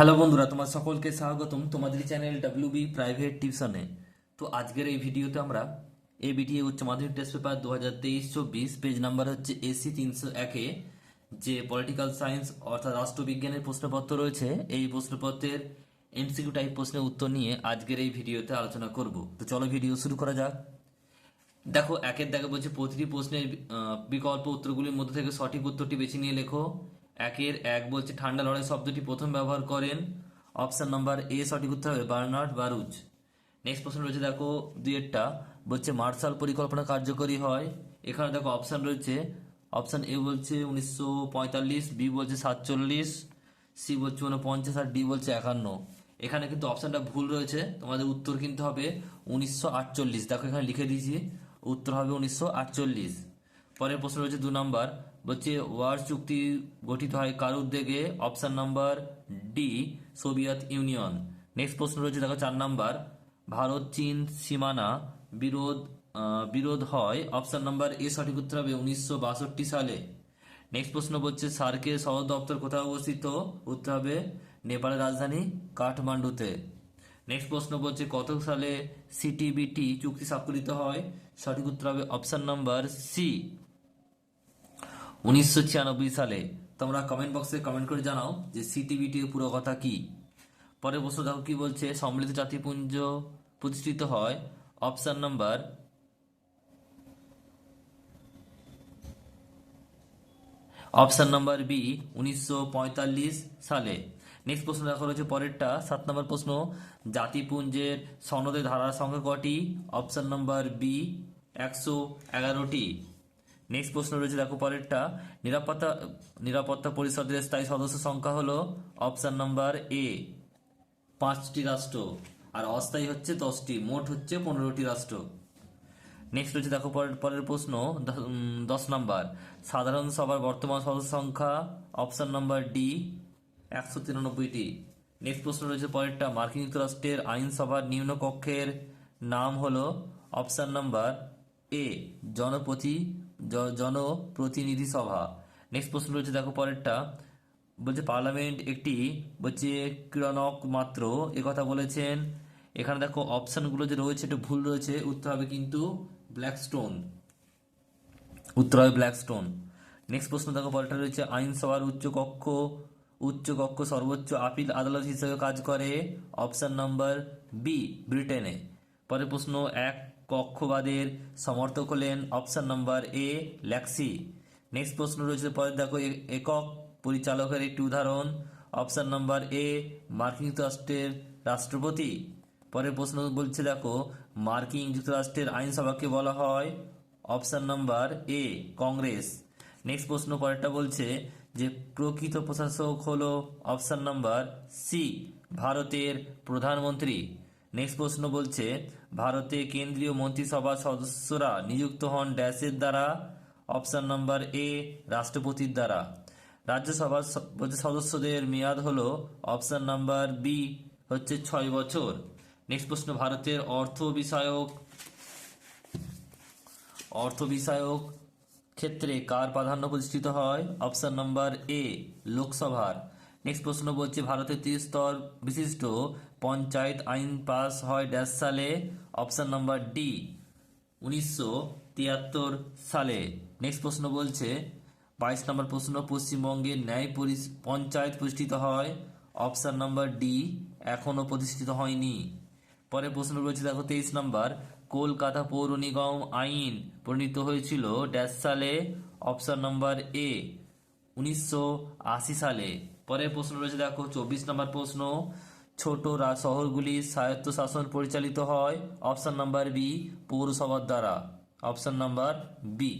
Hello বন্ধুরা, তোমার সকলকে স্বাগতম। তোমাদের চ্যানেল ডাব্লিউবি প্রাইভেট টিউশনে তো আজকের এই ভিডিওতে আমরা এবিটিএ উচ্চ মাধ্যমিক টেস্ট পেপার দু হাজার তেইশ চব্বিশ পেজ নাম্বার হচ্ছে এসি তিনশো একে যে পলিটিক্যাল সায়েন্স অর্থাৎ রাষ্ট্রবিজ্ঞানের প্রশ্নপত্র রয়েছে, এই প্রশ্নপত্রের এমসিকিউ টাইপ প্রশ্নের উত্তর নিয়ে আজকের এই ভিডিওতে আলোচনা করব। তো চলো ভিডিও শুরু করা যাক। দেখো, একের দেখা বলছে প্রতিটি প্রশ্নের বিকল্প উত্তরগুলির মধ্যে থেকে সঠিক উত্তরটি বেছে নিয়ে লেখো। একের এক বলছে, ঠান্ডা লড়াই শব্দটি প্রথম ব্যবহার করেন অপশন নাম্বার এ সঠিক উত্তর হবে বার্নার্ড বারুচ নেক্সট প্রশ্ন রয়েছে, দেখো দুইয়েরটা বলছে, মার্শাল পরিকল্পনা কার্যকরী হয়? এখানে দেখো অপশান রয়েছে, অপশান এ বলছে, উনিশশো পঁয়তাল্লিশ, বি বলছে, সাতচল্লিশ, সি বলছে উনপঞ্চাশ আর ডি বলছে, একান্ন। এখানে কিন্তু অপশানটা ভুল রয়েছে, তোমাদের উত্তর কিন্তু হবে উনিশশো আটচল্লিশ। দেখো, এখানে লিখে দিয়েছি, উত্তর হবে উনিশশো আটচল্লিশ। পরের প্রশ্ন রয়েছে, দু নম্বর বলছে ওয়ার চুক্তি গঠিত হয় কার উদ্যোগে option number D Soviet Union next প্রশ্ন রয়েছে দেখো চার নাম্বার ভারত চীন সীমানা বিরোধ বিরোধ হয় অপশন নাম্বার এ সঠিক উত্তর হবে উনিশশো বাষট্টি সালে নেক্সট প্রশ্ন বলছে সার্কের সদর দপ্তর কোথায় অবস্থিত উত্তর হবে নেপালের রাজধানী কাঠমান্ডুতে নেক্সট প্রশ্ন বলছে কত সালে সিটিবিটি চুক্তি স্বাক্ষরিত হয় সঠিক উত্তর হবে অপশন নাম্বার সি উনিশশো ছিয়ানব্বই সালে। তোমরা কমেন্ট বক্সে কমেন্ট করে জানাও যে সিটিবিটি এর পুরো কথা কি। পরের প্রশ্ন দেখো কি বলছে, সম্মিলিত জাতিপুঞ্জ প্রতিষ্ঠিত হয়। Option number option number B উনিশশো পঁয়তাল্লিশ সালে। নেক্সট প্রশ্ন দেখা রয়েছে পরেরটা। সাত নম্বর প্রশ্ন, জাতিপুঞ্জের সনদে ধারার সংখ্যা কটি? অপশন নাম্বার বি একশো এগারোটি। নেক্সট প্রশ্ন রয়েছে, দেখো পরেরটা। নিরাপত্তা নিরাপত্তা পরিষদের স্থায়ী সদস্য সংখ্যা হলো অপশন নাম্বার এ পাঁচটি রাষ্ট্র, আর অস্থায়ী হচ্ছে দশটি, মোট হচ্ছে পনেরোটি রাষ্ট্র। নেক্সট রয়েছে, দেখো পরের পরের প্রশ্ন, দশ নাম্বার। সাধারণ সভার বর্তমান সদস্য সংখ্যা অপশন নাম্বার ডি একশো তিরানব্বইটি। নেক্সট প্রশ্ন রয়েছে, পরেরটা। মার্কিন যুক্তরাষ্ট্রের আইনসভার নিম্ন কক্ষের নাম হলো অপশন নাম্বার এ জনপ্রতি জ- জনপ্রতিনিধি সভা। নেক্সট প্রশ্ন রয়েছে, দেখো পরেরটা। বলছে, পার্লামেন্ট একটি, বলছে, ক্রীড়নক মাত্র। কথা বলেছেন। এখানে দেখো, অপশনগুলো যে রয়েছে, একটু ভুল রয়েছে। উত্তর হবে কিন্তু ব্ল্যাক স্টোন উত্তর হবে ব্ল্যাক স্টোন নেক্সট প্রশ্ন, দেখো পরেরটা রয়েছে আইনসভার উচ্চ কক্ষ উচ্চ কক্ষ সর্বোচ্চ আপিল আদালত হিসেবে কাজ করে। অপশান নাম্বার বি, ব্রিটেনে। পরের প্রশ্ন, এক কক্ষবাদের সমর্থক হলেন অপশন নাম্বার এ ল্যাক্সি। নেক্সট প্রশ্ন রয়েছে পরে দেখো একক পরিচালকের একটি উদাহরণ। অপশন নাম্বার এ মার্কিন যুক্তরাষ্ট্রের রাষ্ট্রপতি। পরের প্রশ্ন বলছে দেখো, মার্কিন যুক্তরাষ্ট্রের আইনসভাকে বলা হয় option number A, Congress. Next প্রশ্ন পরেরটা বলছে যে প্রকৃত প্রশাসক হলো অপশন নাম্বার সি, ভারতের প্রধানমন্ত্রী। নেক্সট প্রশ্ন বলছে, ভারতে কেন্দ্রীয় মন্ত্রিসভার সদস্যরা নিযুক্ত হন ড্যাশের দ্বারা, অপশন নাম্বার এ, রাষ্ট্রপতির দ্বারা। রাজ্যসভার সদস্যদের মেয়াদ হল, অপশন নাম্বার বি হচ্ছে ছয় বছর। নেক্সট প্রশ্ন, ভারতের অর্থ বিষয়ক অর্থ বিষয়ক ক্ষেত্রে কার প্রাধান্য প্রতিষ্ঠিত হয়? অপশন নাম্বার এ, লোকসভার। নেক্সট প্রশ্ন বলছে, ভারতের ত্রিস্তর বিশিষ্ট পঞ্চায়েত আইন পাস হয় ড্যাশ সালে। অপশন নাম্বার ডি, উনিশশো তিয়াত্তর সালে। নেক্সট প্রশ্ন বলছে, বাইশ নম্বর প্রশ্ন পশ্চিমবঙ্গের ন্যায় পঞ্চায়েত প্রতিষ্ঠিত হয়। অপশান নাম্বার ডি এখনও প্রতিষ্ঠিত হয়নি। পরে প্রশ্ন রয়েছে দেখো, তেইশ নাম্বার, কলকাতা পৌর নিগম আইন প্রণীত হয়েছিল ড্যাশ সালে। অপশান নাম্বার এ, উনিশশো আশি সালে। পরের প্রশ্ন রয়েছে, দেখো, চব্বিশ নম্বর প্রশ্ন, ছোট শহরগুলি স্বায়ত্তশাসন পরিচালিত হয়। অপশান নাম্বার বি, পৌরসভার দ্বারা। Option number B.